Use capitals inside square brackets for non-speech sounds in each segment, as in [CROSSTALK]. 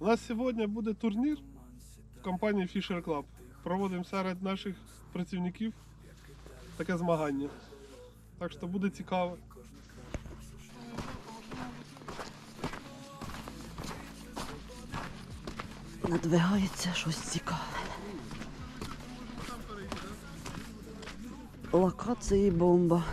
У нас сьогодні буде турнір в компанії Fisher Club. Проводимо серед наших працівників таке змагання. Так що буде цікаво. Надвигається щось цікаве. Локації бомба.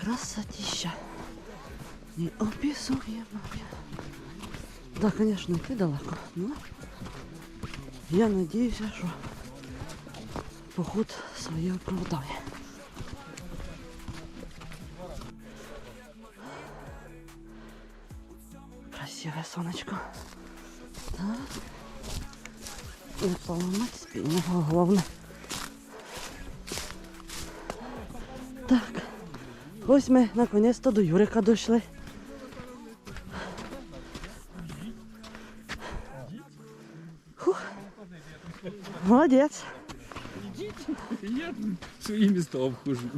Красотища. Неописуемая. Да, конечно, идти далеко, но я надеюсь, что поход своє оправдає. Красивое сонечко. Так. Не поламати спільного, головне. Ось ми наконець-то до Юрика дійшли. Молодець. Я свої міста обхожу.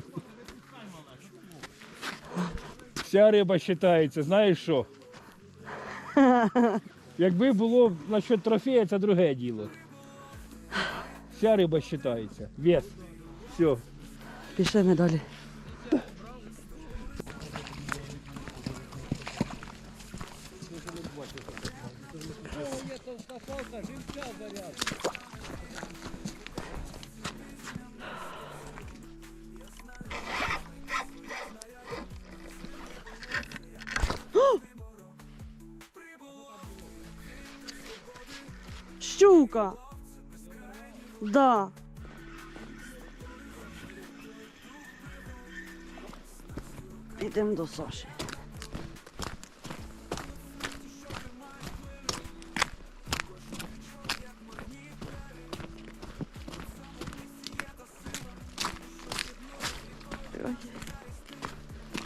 Вся риба вважається, знаєш що? Якби було насчет трофея, це друге діло. Вся риба вважається. Вес. Все. Пішли ми далі. Щука. Да. Підемо до Саші.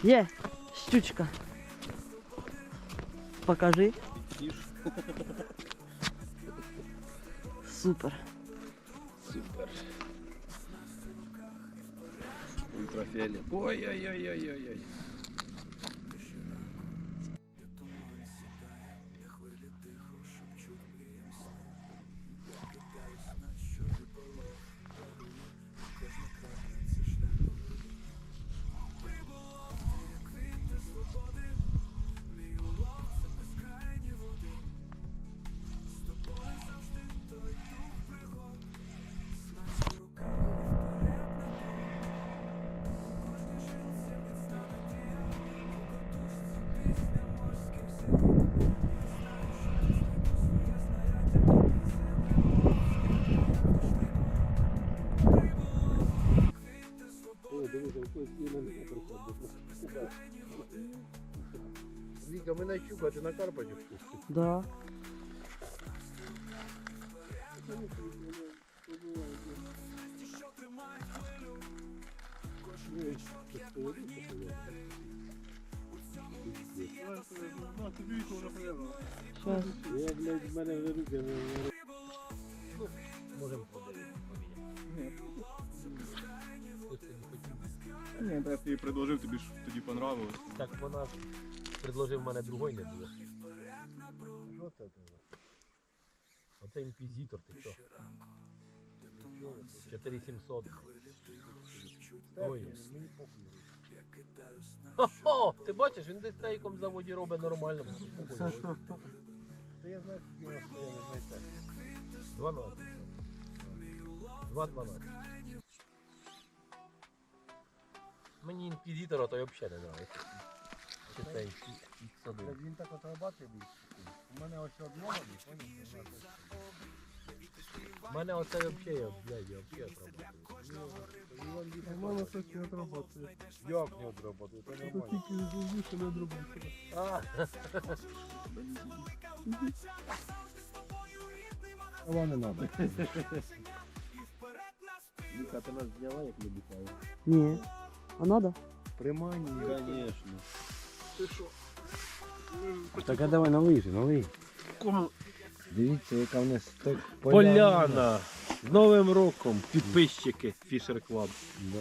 Є, щучка. Покажи. [LAUGHS] Супер. Супер. Ультрафіолет. Ой-ой-ой-ой-ой. Віка, ми на щука, ти на Карпатівку. Да. Щас. Я, блядь, в мене вже руки не тобі предложив, тобі ж тоді понравилось. Так вона предложив мене другой не було. Що це ти? Оце інквізитор, ти що? 4700. Ой. Хо-хо! Ти бачиш, він десь стейком в заводі робить нормально. Та я знаю, скільки у нас стояли, знаєте. 12. 2,12. Мені інквізитора то й взагалі не нравиться. Чи це X1. Він так от рабатує більше. У мене ось одного, поняв? У мене оце взагалі, я, блядь, я взагалі У мене це не працює. Як не одработує? Це Це нормально. тільки звуше не дробиться. А, Ава не надо. [LAUGHS] Віка, ти нас зняла, як ми літали? Ні. А надо? Приманює. Звісно. Ти що? Так а давай налий же, налий. Кому? Дивіться, яка в нас так Поляна. З Новим роком, підписчики Fisher Club. Да.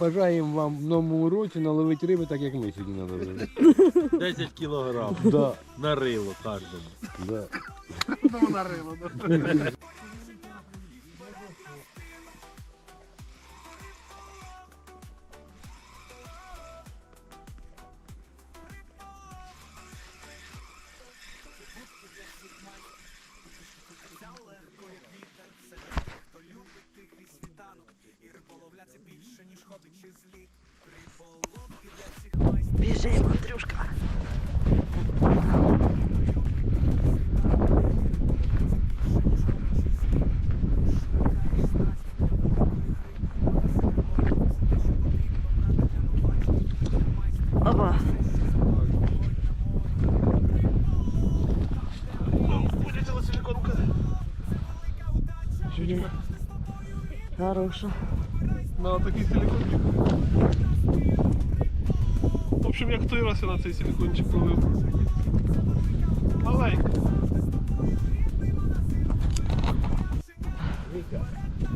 Бажаємо вам в новому році наловити риби, так як ми сьогодні наловили. [LAUGHS] 10 кілограм да, на рило кожному. да. Да [LAUGHS] Бежим, Андрюшка. Опа. Вылетела далеко рука. Хорошо. На таких далеко В общем, як той раз я на цей силикончик ловив. Маленька.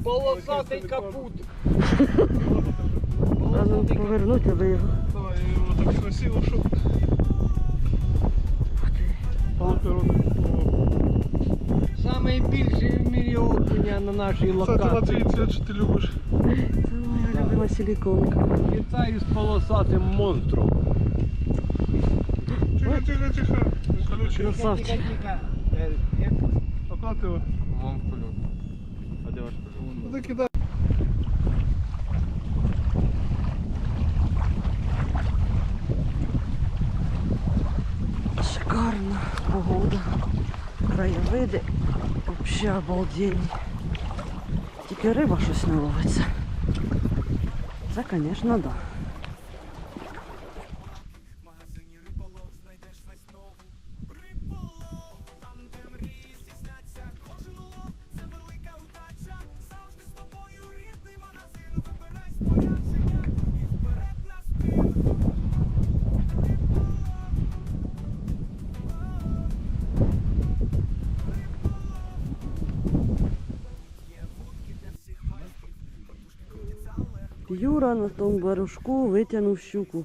Полосатий капут. [LAUGHS] А ну повернуть аби його. Давай, я його так красиво, щоб Ух ти. Супер. Самий більший в мірі окуня на нашій на локації. твій цвет, що ти любиш. [LAUGHS] Любима силіконка. Вітаю з полосатим монстром. Тихо, тихо, тихо. Красавчик. Поклад його. Вам кульок. А де ваш кульок? Ну кидай. Шикарна погода. Краєвиди. Взагалі обалденні. Тільки риба щось не ловиться. Це, звісно, да. Юра на тому барушку витягнув щуку.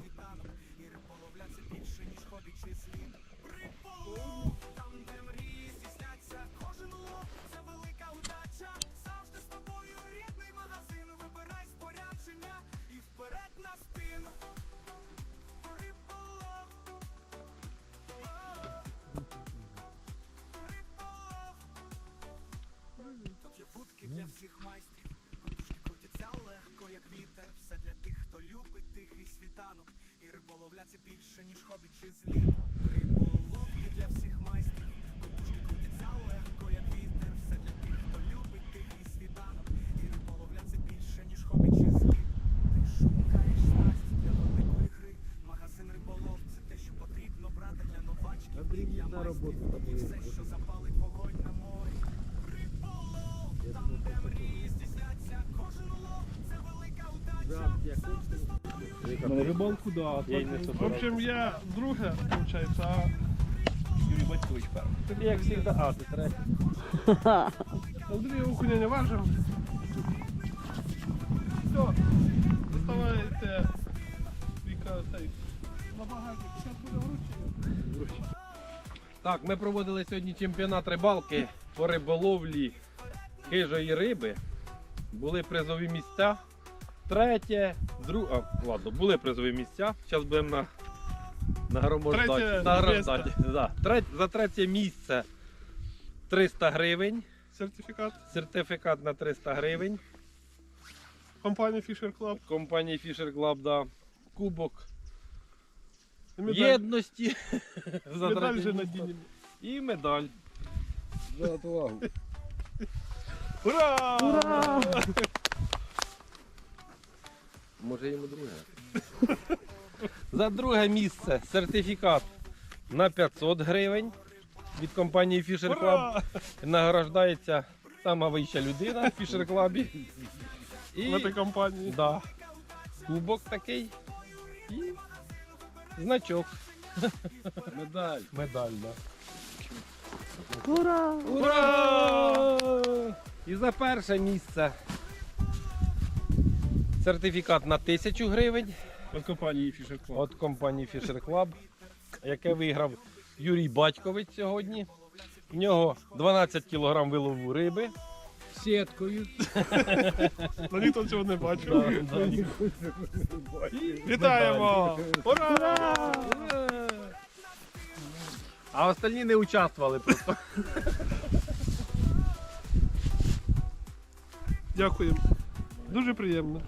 На На рибалку, да. Я не В общем, я друге, виходить, а Юрій Батькович перший. Тобі як завжди, а, ти третій. [LAUGHS] Андрій окуня не важим. Все, доставайте Віка цей. На багажник. Зараз буде вручення. Так, ми проводили сьогодні чемпіонат рибалки по риболовлі хижої риби. Були призові місця. Третє, друге. А, ладно, були призові місця. Зараз будемо на нагромождати. Третє награждати. Да. Третє, за третє місце 300 гривень. Сертифікат Сертифікат на 300 гривень. компанії Fisher Club. Компанії Fisher Club, да. Кубок медаль, єдності. [LAUGHS] за медаль третє же місце. надінемо. І медаль. За отвагу. Ура! Ура! [LAUGHS] Може йому друге. [LAUGHS] За друге місце сертифікат на 500 гривень від компанії Fisher Club. Награждається сама вища людина в Fisher Club. В І этой компанії. да, кубок такий і значок. Медаль. Медаль, да. Ура! Ура! І за перше місце сертифікат на 1000 гривень Від компанії Fisher Club. від компанії Fisher Club, яке виграв Юрій Батькович сьогодні. В нього 12 кг вилову риби. Сіткою. [LAUGHS] Ну ніхто цього не бачив. [LAUGHS] Вітаємо! Ура! А остальні не участвували просто. Дякуємо. Дуже приємно.